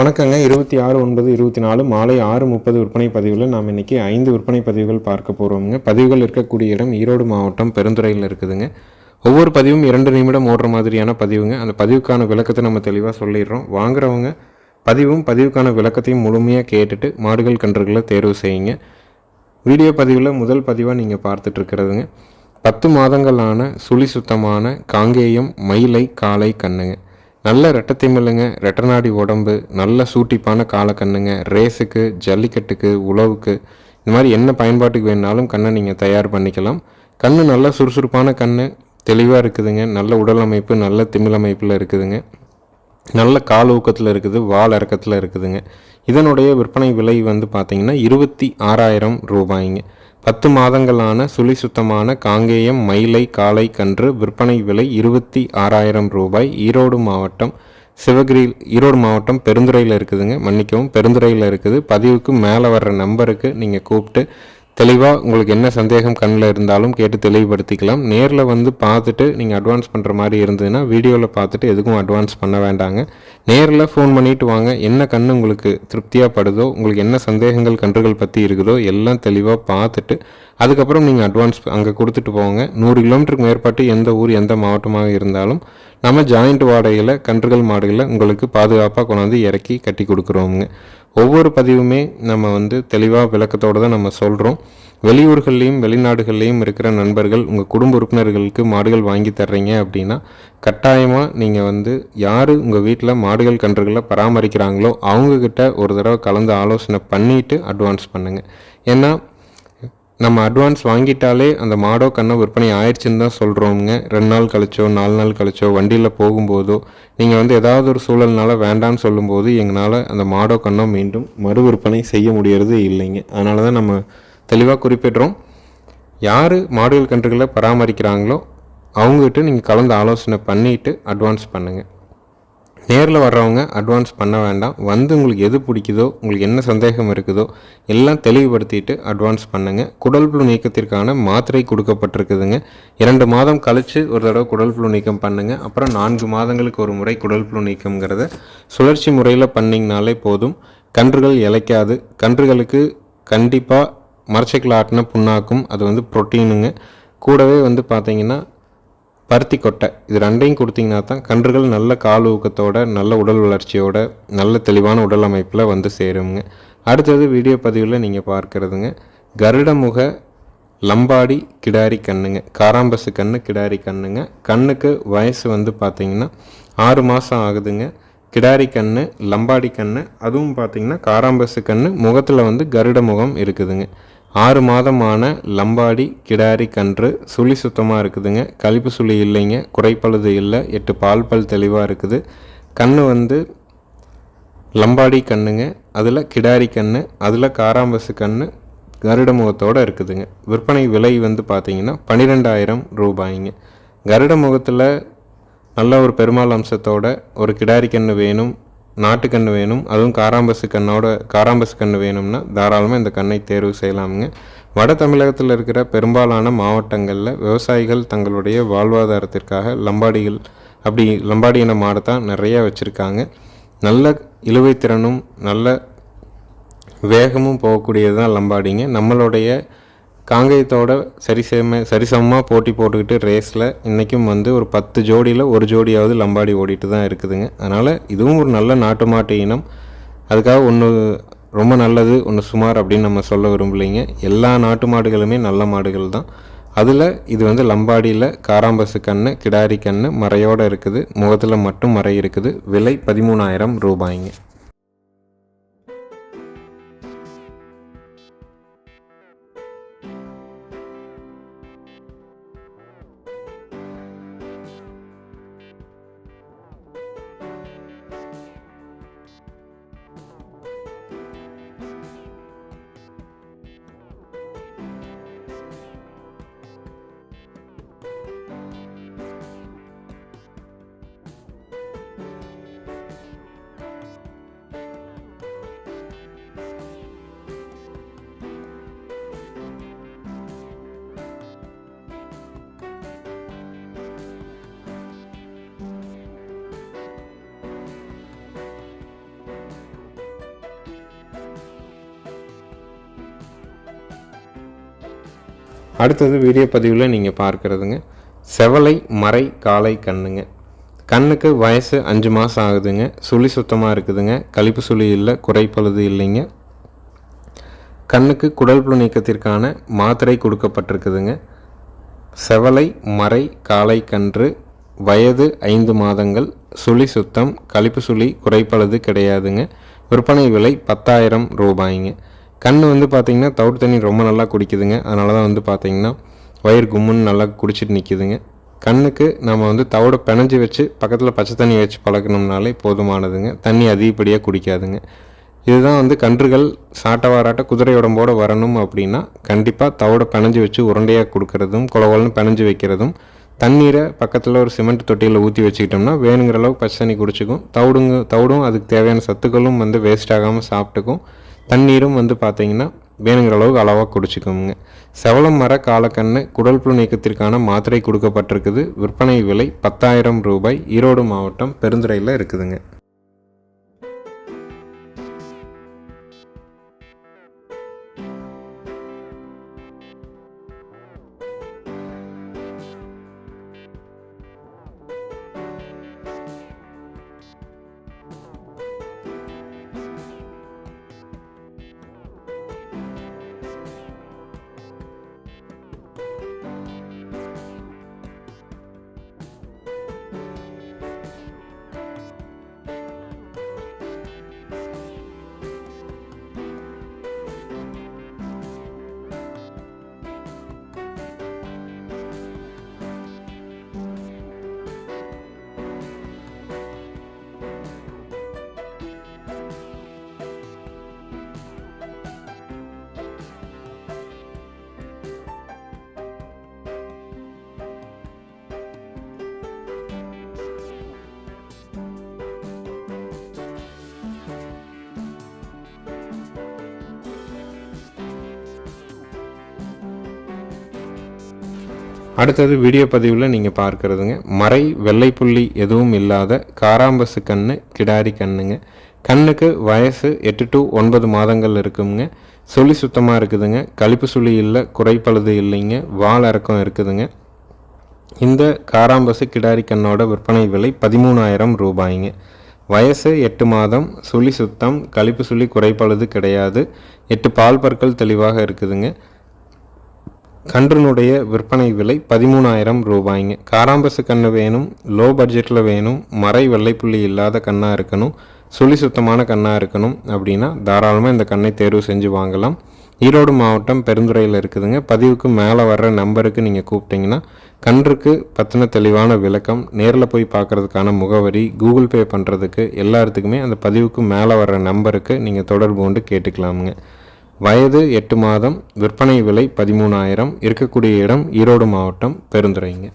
வணக்கங்க. இருபத்தி ஆறு ஒன்பது இருபத்தி நாலு மாலை ஆறு முப்பது விற்பனை பதிவில் நாம் இன்றைக்கி ஐந்து விற்பனை பதிவுகள் பார்க்க போகிறோமுங்க பதிவுகள் இருக்கக்கூடிய இடம் ஈரோடு மாவட்டம் பெருந்துறையில் இருக்குதுங்க. ஒவ்வொரு பதிவும் இரண்டு நிமிடம் ஓடுற மாதிரியான பதிவுங்க. அந்த பதிவுக்கான விளக்கத்தை நம்ம தெளிவாக சொல்லிடுறோம். வாங்குறவங்க பதிவும் பதிவுக்கான விளக்கத்தையும் முழுமையாக கேட்டுட்டு மாடுகள் கன்றுகளை தேர்வு செய்யுங்க. வீடியோ பதிவில் முதல் பதிவாக நீங்கள் பார்த்துட்ருக்கிறதுங்க பத்து மாதங்களான சுழி சுத்தமான காங்கேயம் மயிலை காலை கண்ணுங்க. நல்ல ரெட்டத்திமில்லுங்க ரெட்டநாடி உடம்பு நல்ல சூட்டிப்பான காலக்கண்ணுங்க ரேஸுக்கு ஜல்லிக்கட்டுக்கு உழவுக்கு இந்த மாதிரி என்ன பயன்பாட்டுக்கு வேணாலும் கண்ணை நீங்கள் தயார் பண்ணிக்கலாம். கண்ணு நல்ல சுறுசுறுப்பான கண்ணு தெளிவாக இருக்குதுங்க நல்ல உடல் அமைப்பு நல்ல திமிழ் அமைப்பில் இருக்குதுங்க. நல்ல கால் ஊக்கத்தில் இருக்குது வால் இறக்கத்தில் இருக்குதுங்க. இதனுடைய விற்பனை விலை வந்து பார்த்திங்கன்னா இருபத்தி ஆறாயிரம் ரூபாய்ங்க. பத்து மாதங்களான சுழி சுத்தமான காங்கேயம் மயிலை காளை கன்று விற்பனை விலை இருபத்தி ஆறாயிரம் ரூபாய். ஈரோடு மாவட்டம் சிவகிரி ஈரோடு மாவட்டம் பெருந்துறையில் இருக்குதுங்க. மன்னிக்கவும் பெருந்துறையில் இருக்குது. பதிவுக்கு மேலே வர்ற நம்பருக்கு நீங்கள் கூப்பிட்டு தெளிவாக உங்களுக்கு என்ன சந்தேகம் கண்ணில் இருந்தாலும் கேட்டு தெளிவுபடுத்திக்கலாம். நேரில் வந்து பார்த்துட்டு நீங்கள் அட்வான்ஸ் பண்ணுற மாதிரி இருந்ததுன்னா வீடியோவில் பார்த்துட்டு எதுக்கும் அட்வான்ஸ் பண்ண வேண்டாங்க. நேரில் ஃபோன் பண்ணிட்டு வாங்க. என்ன கண்ணு உங்களுக்கு திருப்தியாக படுதோ உங்களுக்கு என்ன சந்தேகங்கள் கன்றுகள் பற்றி இருக்குதோ எல்லாம் தெளிவாக பார்த்துட்டு அதுக்கப்புறம் நீங்கள் அட்வான்ஸ் அங்கே கொடுத்துட்டு போங்க. நூறு கிலோமீட்டருக்கு மேற்பட்டு எந்த ஊர் எந்த மாவட்டமாக இருந்தாலும் நம்ம ஜாயிண்ட் வாடகையில் கன்றுகள் மாடுகளை உங்களுக்கு பாதுகாப்பாக கொண்டாந்து இறக்கி கட்டி கொடுக்குறோமுங்க. ஒவ்வொரு பதிவுமே நம்ம வந்து தெளிவாக விளக்கத்தோடு தான் நம்ம சொல்கிறோம் வெளியூர்கள்லேயும் வெளிநாடுகள்லேயும் இருக்கிற நண்பர்கள் உங்கள் குடும்ப உறுப்பினர்களுக்கு மாடுகள் வாங்கி தர்றீங்க அப்படின்னா கட்டாயமாக நீங்கள் வந்து யார் உங்கள் வீட்டில் மாடுகள் கன்றுகளை பராமரிக்கிறாங்களோ அவங்கக்கிட்ட ஒரு தடவை கலந்து ஆலோசனை பண்ணிவிட்டு அட்வான்ஸ் பண்ணுங்கள் ஏன்னா நம்ம அட்வான்ஸ் வாங்கிட்டாலே அந்த மாடோ கண்ணோ விற்பனை ஆயிடுச்சுன்னு தான் சொல்கிறோங்க ரெண்டு நாள் கழிச்சோ நாலு நாள் கழிச்சோ வண்டியில் போகும்போதோ நீங்கள் வந்து ஏதாவது ஒரு சூழல்னால வேண்டாம்னு சொல்லும்போது எங்களால் அந்த மாடோ கண்ணோ மீண்டும் மறு விற்பனை செய்ய முடியறது இல்லைங்க. அதனால தான் நம்ம தெளிவாக குறிப்பிடுறோம். யார் மாடுகள் கன்றுகளை பராமரிக்கிறாங்களோ அவங்ககிட்ட நீங்கள் கலந்து ஆலோசனை பண்ணிவிட்டு அட்வான்ஸ் பண்ணுங்கள் நேரில் வர்றவங்க அட்வான்ஸ் பண்ண வேண்டாம். வந்து உங்களுக்கு எது பிடிக்குதோ உங்களுக்கு என்ன சந்தேகம் இருக்குதோ எல்லாம் தெளிவுபடுத்திட்டு அட்வான்ஸ் பண்ணுங்கள் குடல் புழு நீக்கத்திற்கான மாத்திரை கொடுக்கப்பட்டிருக்குதுங்க. இரண்டு மாதம் கழித்து ஒரு தடவை குடல் புழு நீக்கம் பண்ணுங்கள் அப்புறம் நான்கு மாதங்களுக்கு ஒரு முறை குடல் புழு நீக்கம்ங்கிறத சுழற்சி முறையில் பண்ணிங்கனாலே போதும். கன்றுகள் இழைக்காது. கன்றுகளுக்கு கண்டிப்பாக மரச்சைக்கில் ஆட்டின புண்ணாக்கும். அது வந்து புரோட்டீனுங்க கூடவே வந்து பார்த்தீங்கன்னா பருத்தி கொட்டை. இது ரெண்டையும் கொடுத்தீங்கன்னா தான் கன்றுகள் நல்ல கால் ஊக்கத்தோட நல்ல உடல் வளர்ச்சியோட நல்ல தெளிவான உடல் அமைப்பில் வந்து சேருங்க. அடுத்தது வீடியோ பதிவில் நீங்கள் பார்க்குறதுங்க. கருடமுக லம்பாடி கிடாரி கண்ணுங்க. காராம்பசு கண்ணு கிடாரி கண்ணுங்க. கண்ணுக்கு வயசு வந்து பார்த்தீங்கன்னா ஆறு மாதம் ஆகுதுங்க. கிடாரி கண்ணு லம்பாடி கண்ணு அதுவும் பார்த்தீங்கன்னா காராம்பசு கண்ணு முகத்தில் வந்து கருட முகம் இருக்குதுங்க. ஆறு மாதமான லம்பாடி கிடாரி கன்று சுழி சுத்தமாக இருக்குதுங்க. கழிப்பு சுழி இல்லைங்க. குறைப்பழுது இல்லை. எட்டு பால் பல் தெளிவாக இருக்குது. கன்று வந்து லம்பாடி கண்ணுங்க. அதில் கிடாரி கன்று அதில் காராம்பசு கன்று கருட முகத்தோடு இருக்குதுங்க. விற்பனை விலை வந்து பார்த்திங்கன்னா பன்னிரெண்டாயிரம் ரூபாய்ங்க. கருட முகத்தில் நல்ல ஒரு பெருமாள் அம்சத்தோட ஒரு கிடாரி கன்று வேணும். நாட்டுக்கன்று வேணும் அதுவும் காராம்பசு கண்ணோட காராம்பசு கன்று வேணும்னா தாராளமாக இந்த கண்ணை தேர்வு செய்யலாமுங்க. வட தமிழகத்தில் இருக்கிற பெரும்பாலான மாவட்டங்களில் விவசாயிகள் தங்களுடைய வாழ்வாதாரத்திற்காக லம்பாடிகள் அப்படி லம்பாடி இன மாடை தான் நிறைய வச்சுருக்காங்க. நல்ல இழுவை திறனும் நல்ல வேகமும் போகக்கூடியது தான் லம்பாடிங்க. நம்மளுடைய காங்கேயத்தோட சரிசம சரிசமமாக போட்டி போட்டுக்கிட்டு ரேஸில் இன்றைக்கும் வந்து ஒரு பத்து ஜோடியில் ஒரு ஜோடியாவது லம்பாடி ஓடிட்டு தான் இருக்குதுங்க. அதனால் இதுவும் ஒரு நல்ல நாட்டு மாட்டு இனம். அதுக்காக ஒன்று ரொம்ப நல்லது ஒன்று சுமார் அப்படின்னு நம்ம சொல்ல விரும்பலைங்க. எல்லா நாட்டு மாடுகளுமே நல்ல மாடுகள் தான். அதில் இது வந்து லம்பாடியில் காராம்பசு கண்ணு கிடாரி கண்ணு மறையோடு இருக்குது. முகத்தில் மட்டும் மறை இருக்குது. விலை பதிமூணாயிரம் ரூபாய்ங்க. அடுத்தது வீடியோ பதிவில் நீங்கள் பார்க்குறதுங்க. செவலை மறை காளை கண்ணுங்க. கண்ணுக்கு வயசு அஞ்சு மாதம் ஆகுதுங்க. சுழி சுத்தமாக இருக்குதுங்க. கழிப்பு சுழி இல்லை குறைப்பழுது இல்லைங்க. கண்ணுக்கு குடல் புழு நீக்கத்திற்கான மாத்திரை கொடுக்கப்பட்டிருக்குதுங்க. செவலை மறை காலை கன்று வயது ஐந்து மாதங்கள் சுழி சுத்தம் கழிப்பு சுழி குறைப்பழுது கிடையாதுங்க. விற்பனை விலை பத்தாயிரம் ரூபாய்ங்க. கண் வந்து பார்த்திங்கன்னா தவிடு தண்ணி ரொம்ப நல்லா குடிக்குதுங்க. அதனால தான் வந்து பார்த்திங்கன்னா வயிறு கும்முன்னு நல்லா குடிச்சிட்டு நிற்கிதுங்க கண்ணுக்கு நம்ம வந்து தவிட பிணைஞ்சி வச்சு பக்கத்தில் பச்சை தண்ணி வச்சு பழக்கணும்னாலே போதுமானதுங்க. தண்ணி அதிகப்படியாக குடிக்காதுங்க. இதுதான் வந்து கன்றுகள் சாட்ட வாராட்ட குதிரை உடம்போடு வரணும் அப்படின்னா கண்டிப்பாக தவிட பிணைஞ்சி வச்சு உருண்டையாக கொடுக்கறதும் குளவலன்னு பிணைஞ்சு வைக்கிறதும் தண்ணீரை பக்கத்தில் ஒரு சிமெண்ட் தொட்டியில் ஊற்றி வச்சுக்கிட்டோம்னா வேணுங்கிற அளவுக்கு பச்சை தண்ணி குடிச்சிக்கும். தவிடுங்க தவிடும் அதுக்கு தேவையான சத்துக்களும் வந்து வேஸ்ட் ஆகாமல் சாப்பிட்டுக்கும். தண்ணீரும் வந்து பார்த்திங்கன்னா வேணுங்கிற அளவுக்கு அளவாக குடிச்சிக்கோங்க. செவலம் மர காலக்கண்ணு குடல் புழு நீக்கத்திற்கான மாத்திரை கொடுக்கப்பட்டிருக்குது. விற்பனை விலை பத்தாயிரம் ரூபாய். ஈரோடு மாவட்டம் பெருந்துறையில் இருக்குதுங்க. அடுத்தது வீடியோ பதிவில் நீங்கள் பார்க்குறதுங்க. மறை வெள்ளை புள்ளி எதுவும் இல்லாத காராம்பசு கண்ணு கிடாரி கண்ணுங்க. கண்ணுக்கு வயசு எட்டு டு ஒன்பது மாதங்கள் இருக்குங்க. சுழி சுத்தமாக இருக்குதுங்க. கழிப்பு சுழி இல்லை குறைப்பழுது இல்லைங்க. வால் இறக்கம் இருக்குதுங்க. இந்த காராம்பசு கிடாரி கண்ணோட விற்பனை விலை பதிமூணாயிரம் ரூபாய்ங்க. வயசு எட்டு மாதம் சுழி சுத்தம் கழிப்பு சுழி குறைப்பழுது கிடையாது. எட்டு பால் பற்கள் தெளிவாக இருக்குதுங்க. கன்றுனுடைய விற்பனை விலை பதிமூணாயிரம் ரூபாய்ங்க. காராம்பசு கன்று வேணும் லோ பட்ஜெட்டில் வேணும் மறை வெள்ளைப்புள்ளி இல்லாத கண்ணாக இருக்கணும் சுழி சுத்தமான கண்ணாக இருக்கணும் அப்படின்னா தாராளமாக இந்த கண்ணை தேர்வு செஞ்சு வாங்கலாம். ஈரோடு மாவட்டம் பெருந்துறையில் இருக்குதுங்க. பதிவுக்கு மேலே வர்ற நம்பருக்கு நீங்கள் கூப்பிட்டிங்கன்னா கன்றுக்கு பற்றின தெளிவான விளக்கம் நேரில் போய் பார்க்குறதுக்கான முகவரி கூகுள் பே பண்ணுறதுக்கு எல்லாத்துக்குமே அந்த பதிவுக்கு மேலே வர்ற நம்பருக்கு நீங்கள் தொடர்பு கொண்டு கேட்டுக்கலாமுங்க. வயது எட்டு மாதம் விற்பனை விலை பதிமூணாயிரம் இருக்கக்கூடிய இடம் ஈரோடு மாவட்டம் பெருந்துறைங்க.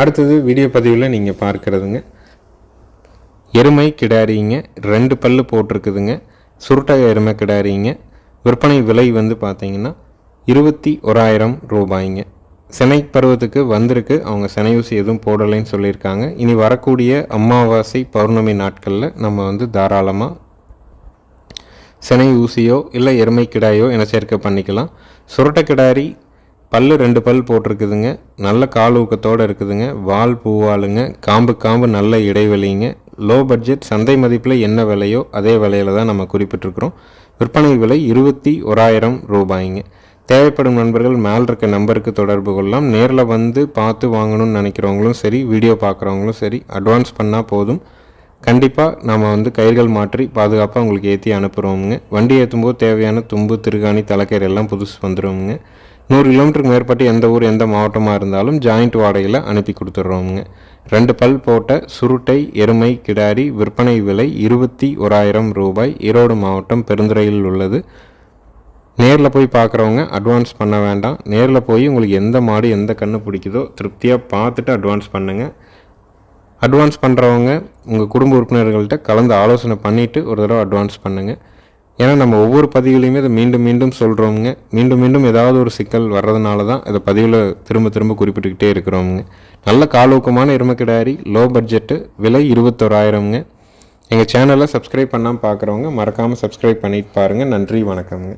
அடுத்தது வீடியோ பதிவில் நீங்கள் பார்க்குறதுங்க. எருமை கிடாரிங்க ரெண்டு பல்லு போட்டிருக்குதுங்க. சுருட்டக எருமை கிடாரிங்க. விற்பனை விலை வந்து பார்த்தீங்கன்னா இருபத்தி ஓராயிரம் ரூபாய்ங்க. சினை பருவத்துக்கு வந்திருக்கு. அவங்க சினை ஊசி எதுவும் போடலைன்னு சொல்லியிருக்காங்க. இனி வரக்கூடிய அமாவாசை பௌர்ணமி நாட்களில் நம்ம வந்து தாராளமாக சினை ஊசியோ இல்லை எருமை கிடாயோ என சேர்க்க பண்ணிக்கலாம். சுரட்டை கிடாரி பல் ரெண்டு பல் போட்டிருக்குதுங்க. நல்ல கால் ஊக்கத்தோடு இருக்குதுங்க. வால் பூவாளுங்க காம்பு காம்பு நல்ல இடைவெளிங்க. லோ பட்ஜெட் சந்தை மதிப்பில் என்ன விலையோ அதே விலையில தான் நம்ம குறிப்பிட்டிருக்கிறோம். விற்பனை விலை இருபத்தி ஓராயிரம் ரூபாய்ங்க. தேவைப்படும் நண்பர்கள் மேல் இருக்க நம்பருக்கு தொடர்பு கொள்ளலாம். நேரில் வந்து பார்த்து வாங்கணும்னு நினைக்கிறவங்களும் சரி வீடியோ பார்க்குறவங்களும் சரி அட்வான்ஸ் பண்ணால் போதும். கண்டிப்பாக நம்ம வந்து கயிர்கள் மாற்றி பாதுகாப்பாக உங்களுக்கு ஏற்றி அனுப்புகிறோமுங்க வண்டி ஏற்றும்போது தேவையான தும்பு திருகாணி தலைக்கயிறு எல்லாம் புதுசு வந்துடுவோமுங்க நூறு கிலோமீட்டருக்கு மேற்பட்டு எந்த ஊர் எந்த மாவட்டமாக இருந்தாலும் ஜாயிண்ட் வாடகையில் அனுப்பி கொடுத்துட்றோமுங்க. ரெண்டு பல் போட்ட சுருட்டை எருமை கிடாரி விற்பனை விலை இருபத்தி ஓராயிரம் ரூபாய். ஈரோடு மாவட்டம் பெருந்துறையில் உள்ளது. நேரில் போய் பார்க்குறவங்க அட்வான்ஸ் பண்ண வேண்டாம். நேரில் போய் உங்களுக்கு எந்த மாடு எந்த கன்று பிடிக்குதோ திருப்தியாக பார்த்துட்டு அட்வான்ஸ் பண்ணுங்கள் அட்வான்ஸ் பண்ணுறவங்க உங்கள் குடும்ப உறுப்பினர்கள்ட்ட கலந்து ஆலோசனை பண்ணிவிட்டு ஒரு தடவை அட்வான்ஸ் பண்ணுங்கள் ஏன்னா நம்ம ஒவ்வொரு பதிவுலையுமே இதை மீண்டும் மீண்டும் சொல்கிறோமுங்க மீண்டும் மீண்டும் ஏதாவது ஒரு சிக்கல் வர்றதுனால தான் இதை பதிவில் திரும்ப திரும்ப குறிப்பிட்டுக்கிட்டே இருக்கிறோமுங்க. நல்ல காலூக்கமான எருமக்கிடாரி லோ பட்ஜெட்டு விலை இருபத்தோராயிரம்ங்க. எங்கள் சேனலை சப்ஸ்கிரைப் பண்ணாமல் பார்க்குறவங்க மறக்காமல் சப்ஸ்கிரைப் பண்ணிட்டு பாருங்கள் நன்றி வணக்கம்ங்க.